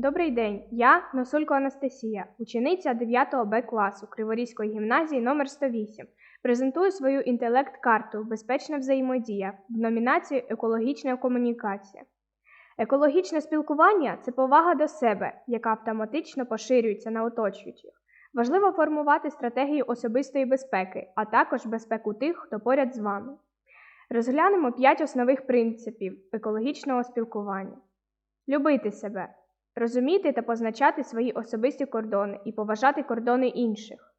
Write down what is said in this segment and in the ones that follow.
Добрий день, я Носулько Анастасія, учениця 9 Б класу Криворізької гімназії номер 108. Презентую свою інтелект-карту Безпечна взаємодія в номінації Екологічна комунікація. Екологічне спілкування це повага до себе, яка автоматично поширюється на оточуючих. Важливо формувати стратегію особистої безпеки, а також безпеку тих, хто поряд з вами. Розглянемо 5 основних принципів екологічного спілкування. Любити себе, розуміти та позначати свої особисті кордони і поважати кордони інших,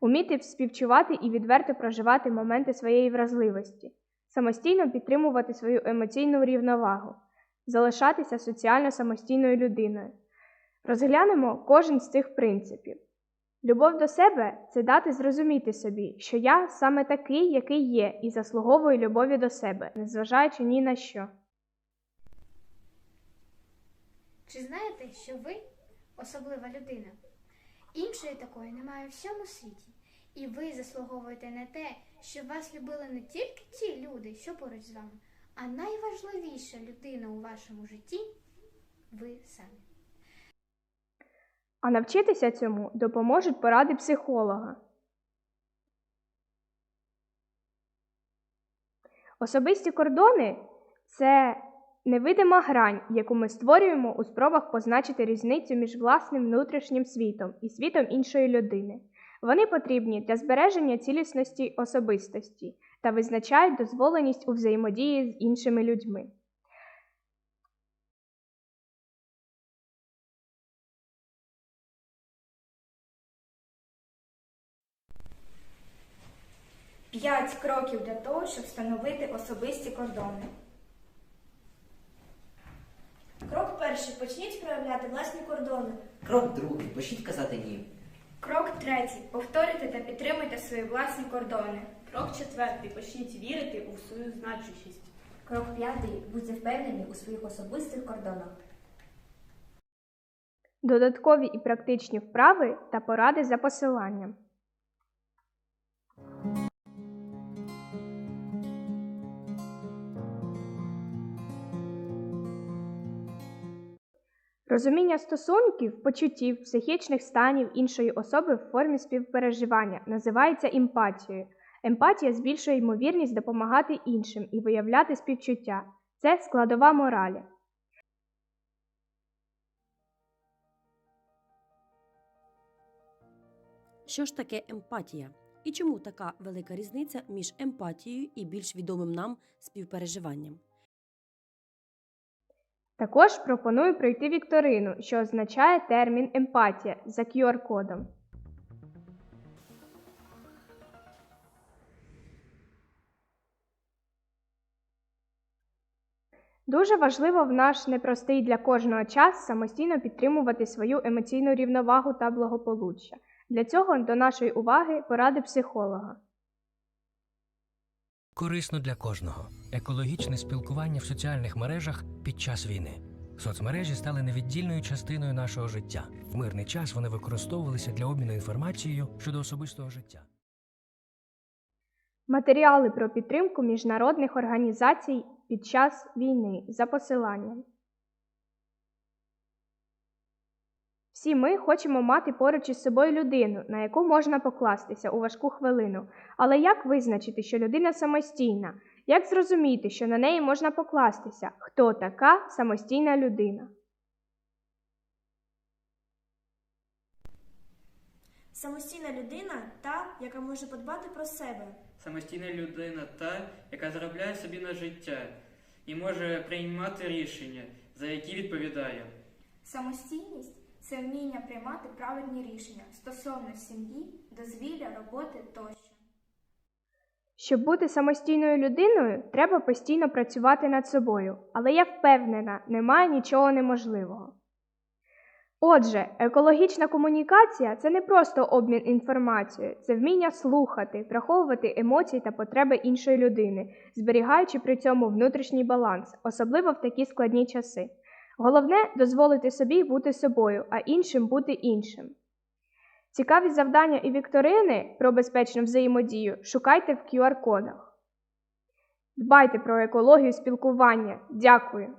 уміти співчувати і відверто проживати моменти своєї вразливості, самостійно підтримувати свою емоційну рівновагу, залишатися соціально самостійною людиною. Розглянемо кожен з цих принципів. Любов до себе це дати зрозуміти собі, що я саме такий, який є, і заслуговую любові до себе, незважаючи ні на що. Чи знаєте, що ви особлива людина? Іншої такої немає в всьому світі. І ви заслуговуєте на те, щоб вас любили не тільки ті люди, що поруч з вами, а найважливіша людина у вашому житті ви самі. А навчитися цьому допоможуть поради психолога. Особисті кордони це невидима грань, яку ми створюємо у спробах позначити різницю між власним внутрішнім світом і світом іншої людини. Вони потрібні для збереження цілісності особистості та визначають дозволеність у взаємодії з іншими людьми. П'ять кроків для того, щоб встановити особисті кордони. Крок перший. Почніть проявляти власні кордони. Крок другий. Почніть казати ні. Крок третій. Повторюйте та підтримуйте свої власні кордони. Крок четвертий. Почніть вірити у свою значущість. Крок п'ятий. Будьте впевнені у своїх особистих кордонах. Додаткові і практичні вправи та поради за посиланням. Розуміння стосунків, почуттів, психічних станів іншої особи в формі співпереживання називається емпатією. Емпатія збільшує ймовірність допомагати іншим і виявляти співчуття. Це складова моралі. Що ж таке емпатія? І чому така велика різниця між емпатією і більш відомим нам співпереживанням? Також пропоную пройти вікторину, що означає термін емпатія за QR-кодом. Дуже важливо в наш непростий для кожного час самостійно підтримувати свою емоційну рівновагу та благополуччя. Для цього до нашої уваги поради психолога. Корисно для кожного. Екологічне спілкування в соціальних мережах під час війни. Соцмережі стали невіддільною частиною нашого життя. В мирний час вони використовувалися для обміну інформацією щодо особистого життя. Матеріали про підтримку міжнародних організацій під час війни за посиланням. Всі ми хочемо мати поруч із собою людину, на яку можна покластися у важку хвилину. Але як визначити, що людина самостійна? Як зрозуміти, що на неї можна покластися? Хто така самостійна людина? Самостійна людина та, яка може подбати про себе. Самостійна людина та, яка заробляє собі на життя і може приймати рішення, за які відповідає. Самостійність це вміння приймати правильні рішення стосовно сім'ї, дозвілля, роботи тощо. Щоб бути самостійною людиною, треба постійно працювати над собою, але я впевнена, немає нічого неможливого. Отже, екологічна комунікація це не просто обмін інформацією, це вміння слухати, враховувати емоції та потреби іншої людини, зберігаючи при цьому внутрішній баланс, особливо в такі складні часи. Головне дозволити собі бути собою, а іншим бути іншим. Цікаві завдання і вікторини про безпечну взаємодію шукайте в QR-кодах. Дбайте про екологію спілкування. Дякую!